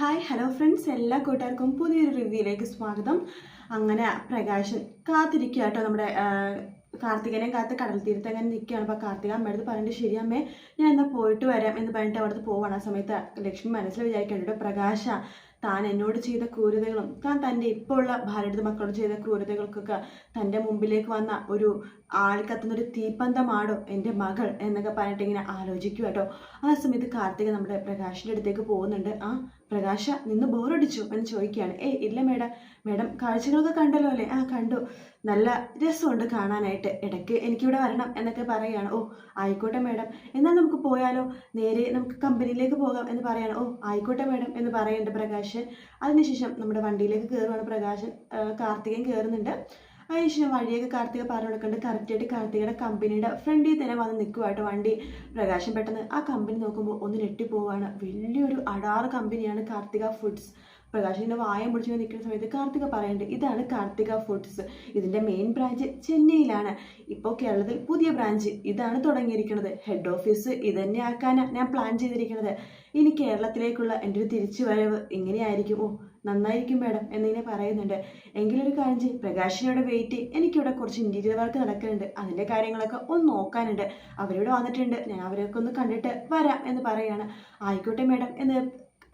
Hi hello friends എല്ലാ കൂട്ടുകാർക്കും പുതിയൊരു റിവ്യൂയിലേക്ക് സ്വാഗതം. അങ്ങനെ പ്രകാശൻ കാത്തിരിക്കുക കേട്ടോ നമ്മുടെ കാർത്തികനെ കാത്ത് കടൽ തീരത്ത് അങ്ങനെ നിൽക്കുകയാണ്. അപ്പോൾ കാർത്തിക അമ്മയുടെ അടുത്ത് പറഞ്ഞിട്ട് ശരി അമ്മേ ഞാൻ എന്നാൽ പോയിട്ട് വരാം എന്ന് പറഞ്ഞിട്ട് അവിടുത്തെ പോവാണ്. ആ സമയത്ത് ലക്ഷ്മി മനസ്സിൽ വിചാരിക്കേണ്ട പ്രകാശ താൻ എന്നോട് ചെയ്ത ക്രൂരതകളും താൻ തന്റെ ഇപ്പോൾ ഉള്ള ഭാര്യയുടെ മക്കളോട് ചെയ്ത ക്രൂരതകൾക്കൊക്കെ തന്റെ മുമ്പിലേക്ക് വന്ന ഒരു ആൾ കത്തുന്ന ഒരു തീപ്പന്തമാണോ എന്റെ മകൾ എന്നൊക്കെ പറഞ്ഞിട്ട് ഇങ്ങനെ ആലോചിക്കുക കേട്ടോ. ആ സമയത്ത് കാർത്തിക നമ്മുടെ പ്രകാശിന്റെ അടുത്തേക്ക് പോകുന്നുണ്ട്. ആ പ്രകാശ നിന്ന് ബോറടിച്ചു എന്ന് ചോദിക്കുകയാണ്. ഏ ഇല്ല മേഡം. മേഡം കാഴ്ചകളൊക്കെ കണ്ടല്ലോ അല്ലേ? ആ കണ്ടു. നല്ല രസമുണ്ട് കാണാനായിട്ട്. ഇടയ്ക്ക് എനിക്കിവിടെ വരണം എന്നൊക്കെ പറയുകയാണ്. ഓ ആയിക്കോട്ടെ മേഡം. എന്നാൽ നമുക്ക് പോയാലോ? നേരെ നമുക്ക് കമ്പനിയിലേക്ക് പോകാം എന്ന് പറയാണ് ഓ ആയിക്കോട്ടെ മേഡം എന്ന് പറയുന്നുണ്ട് പ്രകാശൻ അതിനുശേഷം നമ്മുടെ വണ്ടിയിലേക്ക് കയറുവാണ് പ്രകാശൻ. കാർത്തികൻ കയറുന്നുണ്ട്. അതിനുശേഷം വഴിയൊക്കെ കാർത്തിക പറഞ്ഞു കൊടുക്കുന്നുണ്ട് കറക്റ്റായിട്ട് കാർത്തികയുടെ കമ്പനിയുടെ ഫ്രണ്ടിൽ തന്നെ വന്ന് നിൽക്കുമായിട്ട് വണ്ടി പ്രകാശം പെട്ടെന്ന് ആ കമ്പനി നോക്കുമ്പോൾ ഒന്ന് ഞെട്ടിപ്പോവാണ് വലിയൊരു അടാറ് കമ്പനിയാണ് കാർത്തിക ഫുഡ്സ്. പ്രകാശിന്റെ വായം പിടിച്ചു നിൽക്കുന്ന സമയത്ത് കാർത്തിക പറയുന്നുണ്ട് ഇതാണ് കാർത്തിക ഫുഡ്സ്. ഇതിന്റെ മെയിൻ ബ്രാഞ്ച് ചെന്നൈയിലാണ്. ഇപ്പോൾ കേരളത്തിൽ പുതിയ ബ്രാഞ്ച് ഇതാണ് തുടങ്ങിയിരിക്കുന്നത്. ഹെഡ് ഓഫീസ് ഇതന്നെ തന്നെ ആക്കാനാണ് ഞാൻ പ്ലാൻ ചെയ്തിരിക്കുന്നത്. ഇനി കേരളത്തിലേക്കുള്ള എന്റെ ഒരു തിരിച്ചുവരവ് ഇങ്ങനെയായിരിക്കും. ഓ നന്നായിരിക്കും മാഡം എന്നിങ്ങനെ പറയുന്നുണ്ട്. എങ്കിലൊരു കാര്യം ചെയ്യും. പ്രകാശിനോട് വെയിറ്റ് എനിക്കിവിടെ കുറച്ച് ഇന്റീരിയർ വർക്ക് നടക്കുന്നുണ്ട് അതിന്റെ കാര്യങ്ങളൊക്കെ ഒന്ന് നോക്കാനുണ്ട്. അവരിവിടെ വന്നിട്ടുണ്ട്. ഞാൻ അവരൊക്കെ ഒന്ന് കണ്ടിട്ട് വരാം എന്ന് പറയുകയാണ് ആയിക്കോട്ടെ മാഡം എന്ന്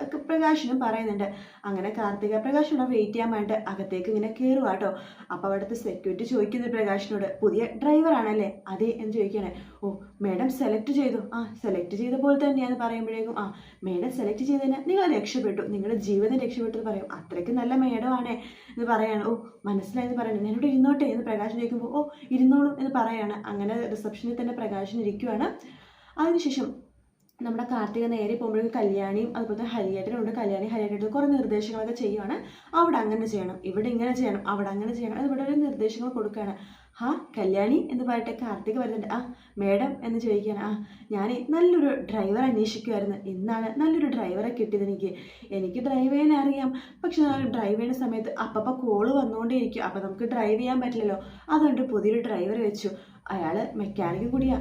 ഒക്കെ പ്രകാശനും പറയുന്നുണ്ട്. അങ്ങനെ കാർത്തിക പ്രകാശനോട് വെയിറ്റ് ചെയ്യാൻ വേണ്ടിയിട്ട് അകത്തേക്ക് ഇങ്ങനെ കയറുക കേട്ടോ അപ്പോൾ അവിടുത്തെ സെക്യൂരിറ്റി ചോദിക്കുന്നു പ്രകാശിനോട്. പുതിയ ഡ്രൈവറാണല്ലേ അതെ എന്ന് ചോദിക്കുകയാണ്. ഓ മേഡം സെലക്ട് ചെയ്തു. ആ സെലക്ട് ചെയ്ത പോലെ തന്നെയാന്ന് പറയുമ്പോഴേക്കും ആ മേഡം സെലക്ട് ചെയ്തതിന് നിങ്ങൾ രക്ഷപ്പെട്ടു. നിങ്ങളുടെ ജീവിതം രക്ഷപ്പെട്ടു എന്ന് പറയും. അത്രയ്ക്ക് നല്ല മേഡമാണേ എന്ന് പറയാണ്. ഓ മനസ്സിലായെന്ന് പറയുന്നത് ഞാനിവിടെ ഇരുന്നോട്ടെ? എന്ന് പ്രകാശൻ ചോദിക്കുമ്പോൾ ഓ ഇരുന്നോളൂ എന്ന് പറയാണ്. അങ്ങനെ റിസപ്ഷനിൽ തന്നെ പ്രകാശൻ ഇരിക്കുവാണ്. അതിനുശേഷം നമ്മുടെ കാർത്തിക നേരെ പോകുമ്പോഴേക്കും കല്യാണിയും അതുപോലെ തന്നെ ഹരിയേട്ടനുണ്ട്. കല്യാണി ഹരിയേട്ടൻ കുറേ നിർദ്ദേശങ്ങളൊക്കെ ചെയ്യുവാണ്. അവിടെ അങ്ങനെ ചെയ്യണം ഇവിടെ ഇങ്ങനെ ചെയ്യണം അവിടെ അങ്ങനെ ചെയ്യണം അതുപോലെ ഒരു നിർദ്ദേശങ്ങൾ കൊടുക്കുകയാണ്. ആ കല്യാണി എന്ന് പറഞ്ഞിട്ട് കാർത്തിക വരുന്നുണ്ട്. ആ മേഡം എന്ന് ചോദിക്കുകയാണ്. ആ ഞാൻ നല്ലൊരു ഡ്രൈവർ അന്വേഷിക്കുമായിരുന്നു ഇന്നാണ് നല്ലൊരു ഡ്രൈവറെ കിട്ടിയത് എനിക്ക്. എനിക്ക് ഡ്രൈവ് ചെയ്യാൻ അറിയാം. പക്ഷെ ഡ്രൈവ് ചെയ്യുന്ന സമയത്ത് അപ്പപ്പോൾ കോൾ വന്നുകൊണ്ടേയിരിക്കും. അപ്പം നമുക്ക് ഡ്രൈവ് ചെയ്യാൻ പറ്റില്ലല്ലോ. അതുകൊണ്ട് പുതിയൊരു ഡ്രൈവർ വെച്ചു. അയാൾ മെക്കാനിക്കും കൂടിയാ.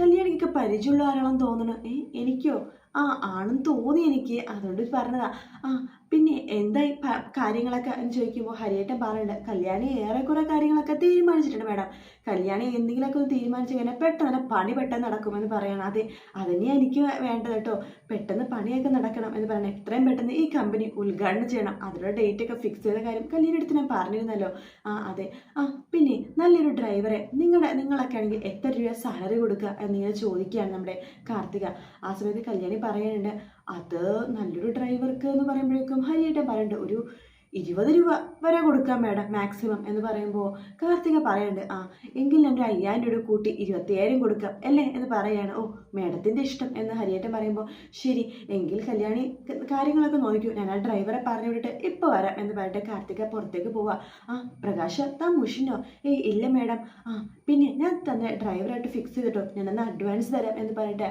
കല്യാണിക്കൊക്കെ പരിചയമുള്ള ആരാണെന്ന് തോന്നുന്നു ഏ എനിക്കോ? ആ ആണെന്ന് തോന്നി എനിക്ക്. അതുകൊണ്ട് പറഞ്ഞതാ. ആ പിന്നെ എന്തായി കാര്യങ്ങളൊക്കെ? എന്ന് ചോദിക്കുമ്പോൾ ഹരിയേട്ടൻ പറയുന്നുണ്ട് കല്യാണി ഏറെക്കുറെ കാര്യങ്ങളൊക്കെ തീരുമാനിച്ചിട്ടുണ്ട് മേഡം. കല്യാണി എന്തെങ്കിലുമൊക്കെ ഒന്ന് തീരുമാനിച്ച് കഴിഞ്ഞാൽ പെട്ടെന്ന് പണി പെട്ടെന്ന് നടക്കുമെന്ന് പറയണം. അതെ അതന്നെയാണ് എനിക്ക് വേണ്ടത് കേട്ടോ. പെട്ടെന്ന് പണിയൊക്കെ നടക്കണം എന്ന് പറയണം. എത്രയും പെട്ടെന്ന് ഈ കമ്പനി ഉദ്ഘാടനം ചെയ്യണം. അതിനുള്ള ഡേറ്റ് ഒക്കെ ഫിക്സ് ചെയ്ത കാര്യം കല്യാണി അടുത്ത് ഞാൻ പറഞ്ഞിരുന്നല്ലോ. ആ അതെ. ആ പിന്നെ നല്ലൊരു ഡ്രൈവറെ നിങ്ങളുടെ നിങ്ങളൊക്കെ ആണെങ്കിൽ എത്ര രൂപ സാലറി കൊടുക്കുക എന്നിങ്ങനെ ചോദിക്കുകയാണ് നമ്മുടെ കാർത്തിക. ആ സമയത്ത് കല്യാണി പറയുന്നുണ്ട് അത് നല്ലൊരു ഡ്രൈവർക്ക് എന്ന് പറയുമ്പോഴേക്കും ഹരിയേട്ടൻ പറയുന്നുണ്ട് ഒരു ഇരുപത് രൂപ വരെ കൊടുക്കാം മേഡം മാക്സിമം എന്ന് പറയുമ്പോൾ കാർത്തിക പറയുന്നുണ്ട് ആ എങ്കിൽ ഒരു അയ്യായിരം രൂപ കൂട്ടി ഇരുപത്തിയായിരം കൊടുക്കാം അല്ലേ? എന്ന് പറയാണ്. ഓ മേഡത്തിന്റെ ഇഷ്ടം എന്ന് ഹരിയേട്ടൻ പറയുമ്പോൾ ശരി എങ്കിൽ കല്യാണി കാര്യങ്ങളൊക്കെ നോക്കൂ ഞാൻ ആ ഡ്രൈവറെ പറഞ്ഞു വിട്ടിട്ട് ഇപ്പോൾ വരാം എന്ന് പറഞ്ഞിട്ട് കാർത്തിക പുറത്തേക്ക് പോവാം. ആ പ്രകാശ് താൻ മുഷിനോ ഏയ് ഇല്ല മേഡം. ആ പിന്നെ ഞാൻ തന്നെ ഡ്രൈവറായിട്ട് ഫിക്സ് ചെയ്തിട്ടോ? ഞാനൊന്ന് അഡ്വാൻസ് തരാം എന്ന് പറഞ്ഞിട്ട്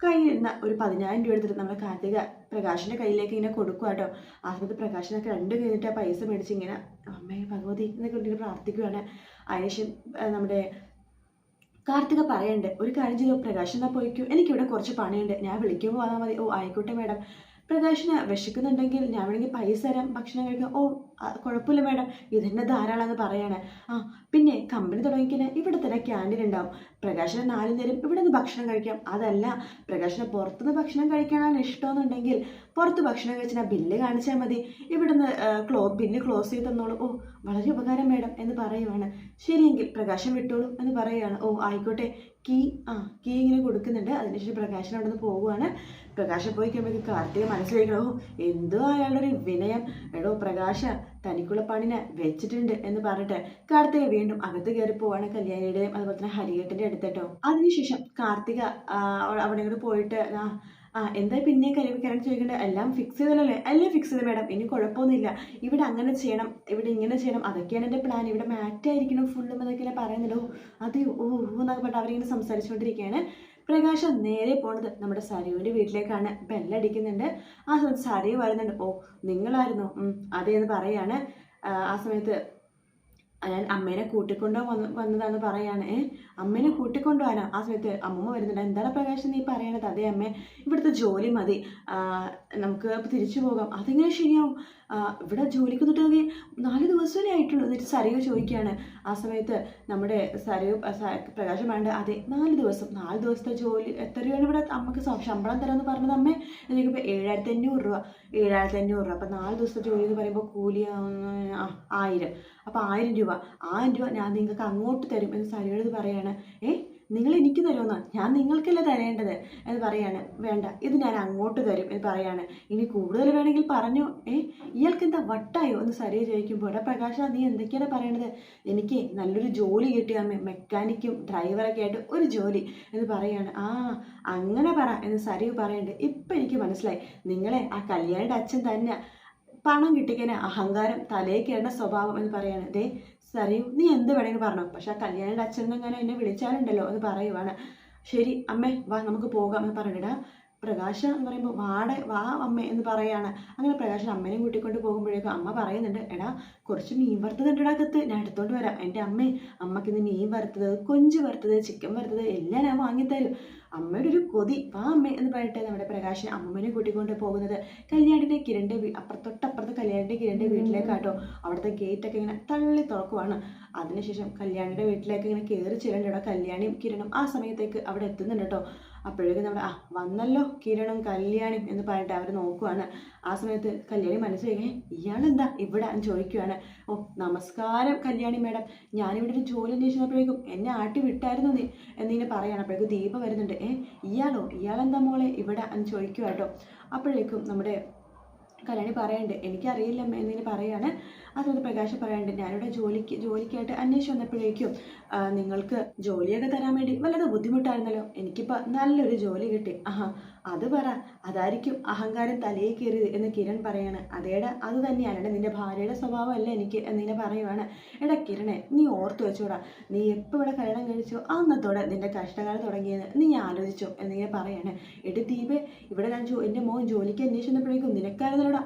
കയ്യിൽ ഇരുന്ന ഒരു പതിനായിരം രൂപ എടുത്തിട്ട് നമ്മുടെ കാർത്തിക പ്രകാശിന്റെ കയ്യിലേക്ക് ഇങ്ങനെ കൊടുക്കുക കേട്ടോ. ആ സമയത്ത് പ്രകാശനൊക്കെ രണ്ട് കഴിഞ്ഞിട്ട് ആ പൈസ മേടിച്ച് ഇങ്ങനെ അമ്മേ ഭഗവതി എന്നൊക്കെ ഇങ്ങനെ പ്രാർത്ഥിക്കുകയാണ് അതിനുശേഷം നമ്മുടെ കാർത്തിക പറയണ്ട് ഒരു കാര്യം ചെയ്തോ പ്രകാശ് എന്നാൽ പോയിക്കോ. എനിക്കിവിടെ കുറച്ച് പണിയുണ്ട്. ഞാൻ വിളിക്കുമ്പോൾ വന്നാൽ മതി. ഓ ആയിക്കോട്ടെ മേഡം. പ്രകാശിന് വിശക്കുന്നുണ്ടെങ്കിൽ ഞാൻ വേണമെങ്കിൽ പൈസ തരാം ഭക്ഷണം കഴിക്കാം. ഓ കുഴപ്പമില്ല മേഡം. ഇതെന്നെ ധാരാളമെന്ന് പറയാണ്. ആ പിന്നെ കമ്പനി തുടങ്ങിക്കഴിഞ്ഞാൽ ഇവിടെ തന്നെ ക്യാന്റീൻ ഉണ്ടാവും. പ്രകാശിന് നാല് നേരം ഇവിടെ നിന്ന് ഭക്ഷണം കഴിക്കാം. അതല്ല പ്രകാശിന് പുറത്തുനിന്ന് ഭക്ഷണം കഴിക്കാനാണ് ഇഷ്ടമെന്നുണ്ടെങ്കിൽ പുറത്ത് ഭക്ഷണം കഴിച്ചാൽ ബില്ല് കാണിച്ചാൽ മതി. ഇവിടുന്ന് ക്ലോ ബില്ല് ക്ലോസ് ചെയ്ത് തന്നോളൂ. ഓ വളരെ ഉപകാരം മേഡം എന്ന് പറയുവാണ്. ശരിയെങ്കിൽ പ്രകാശം വിട്ടോളൂ എന്ന് പറയുകയാണ് ഓ ആയിക്കോട്ടെ. കീ ആ കീ ഇങ്ങനെ കൊടുക്കുന്നുണ്ട്. അതിനുശേഷം പ്രകാശൻ അവിടെ നിന്ന് പോവുകയാണ് പ്രകാശം പോയി കഴിയുമ്പോൾ കാർത്തിക മനസ്സിലാക്കണം ഓ എന്തോ അയാളുടെ ഒരു വിനയം. എടോ പ്രകാശ തനിക്കുള്ള പണിനെ വെച്ചിട്ടുണ്ട് എന്ന് പറഞ്ഞിട്ട് കാർത്തിക വീണ്ടും അകത്ത് കയറി പോവാണ് കല്യാണിയുടെയും അതുപോലെ തന്നെ ഹരിയേട്ടന്റെ അടുത്തേട്ടോ അതിനുശേഷം കാർത്തിക ആ, അവിടെ ഇങ്ങോട്ട് പോയിട്ട് ആ ആ എന്താ പിന്നെ കരണ്ട് കരണ്ട് ചോദിക്കേണ്ടത്? എല്ലാം ഫിക്സ് ചെയ്തല്ലേ അല്ലേ ഫിക്സ് ചെയ്ത് മേഡം ഇനി കുഴപ്പമൊന്നുമില്ല. ഇവിടെ അങ്ങനെ ചെയ്യണം ഇവിടെ ഇങ്ങനെ ചെയ്യണം. അതൊക്കെയാണ് എന്റെ പ്ലാൻ ഇവിടെ മാറ്റായിരിക്കണം ഫുള്ളും എന്നൊക്കെ പറയുന്നുണ്ടോ അത് ഓ എന്നൊക്കെ പറഞ്ഞിട്ട് അവരിങ്ങനെ സംസാരിച്ചുകൊണ്ടിരിക്കുകയാണ്. പ്രകാശം നേരെ പോണത് നമ്മുടെ സരുവിന്റെ വീട്ടിലേക്കാണ്. ബെല്ലടിക്കുന്നുണ്ട്. ആ സമയത്ത് സരയു വരുന്നുണ്ട് ഓ നിങ്ങളായിരുന്നു. ഉം, അതെ എന്ന് പറയാണ്. ആ സമയത്ത് ഞാൻ അമ്മേനെ കൂട്ടിക്കൊണ്ടോ വന്ന് വന്നതാന്ന് പറയാണ്. ഏ അമ്മേനെ കൂട്ടിക്കൊണ്ടുപോകാനോ ആ സമയത്ത് അമ്മമ്മ വരുന്നുണ്ട്. എന്താണ് പ്രകാശം നീ പറയണത്? അതേ അമ്മേ ഇവിടുത്തെ ജോലി മതി. നമുക്ക് തിരിച്ചു പോകാം. അതെങ്ങനെ ശരിയാവും? ഇവിടെ ജോലിക്ക് തൊട്ട് നാല് ദിവസമല്ലേ ആയിട്ടുള്ളൂ. എന്നിട്ട് സരയു ചോദിക്കുകയാണ്. ആ സമയത്ത് നമ്മുടെ സരയു പ്രകാശം വേണ്ട. അതെ നാല് ദിവസം. നാല് ദിവസത്തെ ജോലി എത്ര രൂപയാണ് ഇവിടെ നമുക്ക് ശമ്പളം തരാമെന്ന് പറഞ്ഞത് അമ്മ? എന്ന് ഇപ്പോൾ ഏഴായിരത്തി അഞ്ഞൂറ് രൂപ. ഏഴായിരത്തി അഞ്ഞൂറ് രൂപ. അപ്പം നാല് ദിവസത്തെ ജോലി എന്ന് പറയുമ്പോൾ കൂലി ആയിരം. അപ്പോൾ ആയിരം രൂപ. ആയിരം രൂപ ഞാൻ നിങ്ങൾക്ക് അങ്ങോട്ട് തരും എന്ന് സരയോട് പറയാണ്. ഏ നിങ്ങൾ എനിക്ക് തരുമെന്നോ. ഞാൻ നിങ്ങൾക്കല്ല തരേണ്ടത്? എന്ന് പറയാണ്. വേണ്ട ഇത് ഞാൻ അങ്ങോട്ട് തരും എന്ന് പറയാണ്. ഇനി കൂടുതൽ വേണമെങ്കിൽ പറഞ്ഞു. ഏ ഇയാൾക്ക് എന്താ വട്ടായോ? എന്ന് സരിയ ചോദിക്കുമ്പോൾ എടാ പ്രകാശ നീ എന്തൊക്കെയാണ് പറയണത്? എനിക്ക് നല്ലൊരു ജോലി കിട്ടിയ അമ്മ. മെക്കാനിക്കും ഡ്രൈവറൊക്കെ ആയിട്ട് ഒരു ജോലി എന്ന് പറയാണ്. ആ അങ്ങനെ പറ എന്ന് സരിയു പറയുന്നുണ്ട് ഇപ്പം എനിക്ക് മനസ്സിലായി. നിങ്ങളെ ആ കല്യാണിയുടെ അച്ഛൻ തന്നെ പണം കിട്ടിക്കഴിഞ്ഞാൽ അഹങ്കാരം തലേ കയറുന്ന സ്വഭാവം എന്ന് പറയാണ്. ദേ സറിയു നീ എന്ത് വേണമെങ്കിൽ പറഞ്ഞു. പക്ഷെ ആ കല്യാണിയുടെ അച്ഛൻ ഇങ്ങനെ എന്നെ വിളിച്ചാലുണ്ടല്ലോ എന്ന് പറയുവാണ്. ശരി അമ്മേ വാ നമുക്ക് പോകാം എന്ന് പറഞ്ഞിടാ. പ്രകാശ എന്ന് പറയുമ്പോൾ വാടെ വാ അമ്മ എന്ന് പറയാണ്. അങ്ങനെ പ്രകാശൻ അമ്മേനെയും കൂട്ടിക്കൊണ്ട് പോകുമ്പോഴേക്കും അമ്മ പറയുന്നുണ്ട് എടാ കുറച്ച് മീൻ വറുത്തത് ഉണ്ടടാ കത്ത്. ഞാൻ എടുത്തോണ്ട് വരാം. എന്റെ അമ്മേ അമ്മയ്ക്ക് ഇന്ന് മീൻ വറുത്തത് കൊഞ്ച് വറുത്തത് ചിക്കൻ വറുത്തത് എല്ലാം ഞാൻ വാങ്ങിത്തരും. അമ്മയുടെ ഒരു കൊതി. വാ അമ്മ എന്ന് പറഞ്ഞിട്ട് നമ്മുടെ പ്രകാശൻ അമ്മമ്മനെ കൂട്ടിക്കൊണ്ട് പോകുന്നത്. കല്യാണിന്റെ കിരണിന്റെ അപ്പുറത്തൊട്ടപ്പുറത്ത് കല്യാണിന്റെ കിരണിന്റെ വീട്ടിലേക്കാട്ടോ. അവിടുത്തെ ഗേറ്റൊക്കെ ഇങ്ങനെ തള്ളി തുറക്കുവാണ്. അതിനുശേഷം കല്യാണിയുടെ വീട്ടിലേക്ക് ഇങ്ങനെ കയറി ചെല്ലേണ്ടോ? കല്യാണിയും കിരണും ആ സമയത്തേക്ക് അവിടെ എത്തുന്നുണ്ട് കേട്ടോ. അപ്പോഴേക്കും നമ്മൾ ആ വന്നല്ലോ കിരണും കല്യാണി എന്ന് പറഞ്ഞിട്ട് അവർ നോക്കുവാണ്. ആ സമയത്ത് കല്യാണി മനസ്സിലാക്കി ഇയാളെന്താ ഇവിടെ? എന്ന് ചോദിക്കുവാണ്. ഓ നമസ്കാരം കല്യാണി മേഡം. ഞാനിവിടെ ഒരു ജോലി അന്വേഷിച്ചപ്പോഴേക്കും എന്നെ ആട്ടി വിട്ടായിരുന്നു നീ എന്നിങ്ങനെ പറയാണ്. അപ്പോഴേക്കും ദീപ വരുന്നുണ്ട്. ഏ ഇയാളോ? ഇയാളെന്താ മോളെ ഇവിടെ? എന്ന് ചോദിക്കുവാട്ടോ അപ്പോഴേക്കും നമ്മുടെ കല്യാണി പറയണ്ട് എനിക്കറിയില്ല എന്നിങ്ങനെ പറയാണ്. അതുകൊണ്ട് പ്രകാശം പറയാണ്ട് ഞാനിവിടെ ജോലിക്ക് ജോലിക്കായിട്ട് അന്വേഷിച്ച് വന്നപ്പോഴേക്കും നിങ്ങൾക്ക് ജോലിയൊക്കെ തരാൻ വേണ്ടി വല്ലതും ബുദ്ധിമുട്ടായിരുന്നല്ലോ. എനിക്കിപ്പോൾ നല്ലൊരു ജോലി കിട്ടി. ആഹാ അത് പറ. അതായിരിക്കും അഹങ്കാരം തലയിൽ കയറിയത് എന്ന് കിരൺ പറയാണ്. അതേടാ അത് തന്നെയാണ്. എടാ നിന്റെ ഭാര്യയുടെ സ്വഭാവമല്ല എനിക്ക് എന്നിങ്ങനെ പറയുവാണ്. എടാ കിരണേ നീ ഓർത്തു വെച്ചോടാ. നീ എപ്പോൾ ഇവിടെ കല്യാണം കഴിച്ചോ? അന്നത്തോടെ നിന്റെ കഷ്ടകാലം തുടങ്ങിയത് നീ ആലോചിച്ചോ എന്നിങ്ങനെ പറയാണ്. എടി ദീപേ ഇവിടെ ഞാൻ ജോ എന്റെ മോൻ ജോലിക്ക് അന്വേഷിച്ചപ്പോഴേക്കും നിനക്കായിരുന്നോടാ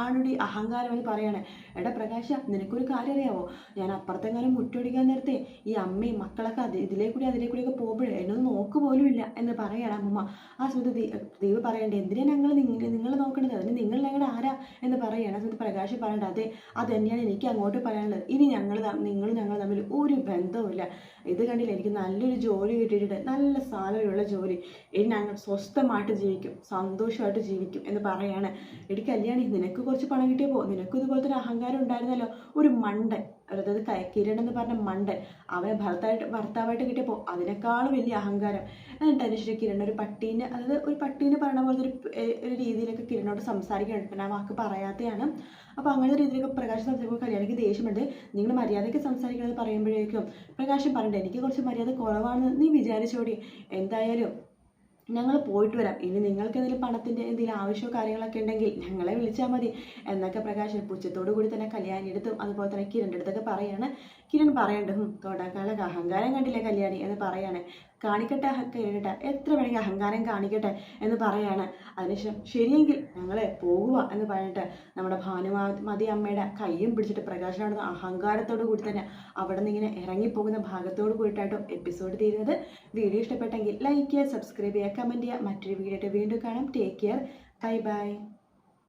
ആണുടി അഹങ്കാരം എന്ന് പറയാണ്. എടാ പ്രകാശ നിനക്കൊരു കാര്യം അറിയാവോ? ഞാൻ അപ്പുറത്തെങ്ങാനും മുറ്റൊടിക്കാൻ നേരത്തെ ഈ അമ്മയും മക്കളൊക്കെ അത് ഇതിലേക്കൂടി കൂടി അതിലേ കൂടിയൊക്കെ പോകുമ്പോഴേ എന്നൊന്ന് നോക്ക് പോലും ഇല്ല എന്ന് പറയാണ് അമ്മമ്മ. ആ സമയത്ത് ദീ- ദീപ് പറയണ്ടേ എന്തിനാ ഞങ്ങൾ നിങ്ങൾ നിങ്ങൾ നോക്കണത്? അതിന് നിങ്ങൾ ഞങ്ങളുടെ ആരാ എന്ന് പറയാണ്. സമയത്ത് പ്രകാശ് പറയണ്ട. അതെ അത് തന്നെയാണ് എനിക്ക് അങ്ങോട്ട് പറയാനുള്ളത്. ഇനി ഞങ്ങൾ നിങ്ങൾ ഞങ്ങൾ തമ്മിൽ ഒരു ബന്ധവുമില്ല. ഇത് കണ്ടില്ല എനിക്ക് നല്ലൊരു ജോലി കിട്ടിയിട്ടുണ്ട്. നല്ല സാലറിയുള്ള ജോലി. ഇനി ഞങ്ങൾ സ്വസ്ഥമായിട്ട് ജീവിക്കും സന്തോഷമായിട്ട് ജീവിക്കും എന്ന് പറയാണ്. എടി കല്യാണി നിനക്ക് കുറച്ച് പണം കിട്ടിയപ്പോൾ നിനക്കും ഇതുപോലെ തന്നെ അഹങ്കാരം ഉണ്ടായിരുന്നല്ലോ. ഒരു മണ്ടൻ. അതായത് കിരൺ എന്ന് പറഞ്ഞ മണ്ടൻ അവനെ ഭർത്താവായിട്ട് ഭർത്താവായിട്ട് കിട്ടിയപ്പോൾ അതിനേക്കാളും വലിയ അഹങ്കാരം. എന്നിട്ട് കിരൺ ഒരു പട്ടീനെ അതായത് ഒരു പട്ടീനെ പറയണ പോലത്തെ ഒരു ഒരു രീതിയിലൊക്കെ കിരണോട് സംസാരിക്കുന്നുണ്ട് പിന്നെ ആ വാക്ക് പറയാത്തതാണ് അപ്പോൾ അങ്ങനത്തെ രീതിയിലൊക്കെ പ്രകാശ് സംസാരിക്കുമ്പോൾ കല്യാണിക്ക് ദേഷ്യമുണ്ട്. നിങ്ങൾ മര്യാദയ്ക്ക് സംസാരിക്കണമെന്ന് പറയുമ്പോഴേക്കും പ്രകാശം പറയണ്ടേ എനിക്ക് കുറച്ച് മര്യാദ കുറവാണെന്ന് നീ വിചാരിച്ചോടി. എന്തായാലും ഞങ്ങൾ പോയിട്ട് വരാം. ഇനി നിങ്ങൾക്ക് എന്തെങ്കിലും പണത്തിന്റെ എന്തെങ്കിലും ആവശ്യമോ കാര്യങ്ങളൊക്കെ ഉണ്ടെങ്കിൽ ഞങ്ങളെ വിളിച്ചാൽ മതി. എന്നൊക്കെ പ്രകാശൻ പുച്ഛത്തോടു കൂടി തന്നെ കല്യാണി അടുത്തും അതുപോലെ തന്നെ കിരണിന്റെ അടുത്തൊക്കെ പറയാണ്. കിരൺ പറയണ്ട് "ഹും, തുടക്കാലൊക്കെ അഹങ്കാരം കണ്ടില്ലേ കല്യാണി? എന്ന് പറയാണ്. കാണിക്കട്ടെ കിരണിട്ട എത്ര വേണമെങ്കിൽ അഹങ്കാരം കാണിക്കട്ടെ എന്ന് പറയാണ്. അതിനുശേഷം ശരിയെങ്കിൽ ഞങ്ങൾ പോകുക എന്ന് പറഞ്ഞിട്ട് നമ്മുടെ ഭാനുമതി അമ്മയുടെ കയ്യും പിടിച്ചിട്ട് പ്രകാശം നടന്ന അഹങ്കാരത്തോടു കൂടി തന്നെ അവിടെ നിന്ന് ഇങ്ങനെ ഇറങ്ങിപ്പോകുന്ന ഭാഗത്തോട് കൂടിയിട്ടായിട്ടും എപ്പിസോഡ് തീരുന്നത്. വീഡിയോ ഇഷ്ടപ്പെട്ടെങ്കിൽ ലൈക്ക് ചെയ്യുക സബ്സ്ക്രൈബ് ചെയ്യുക കമന്റ് ചെയ്യുക. മറ്റൊരു വീഡിയോ ആയിട്ട് വീണ്ടും കാണാം. Take care bye bye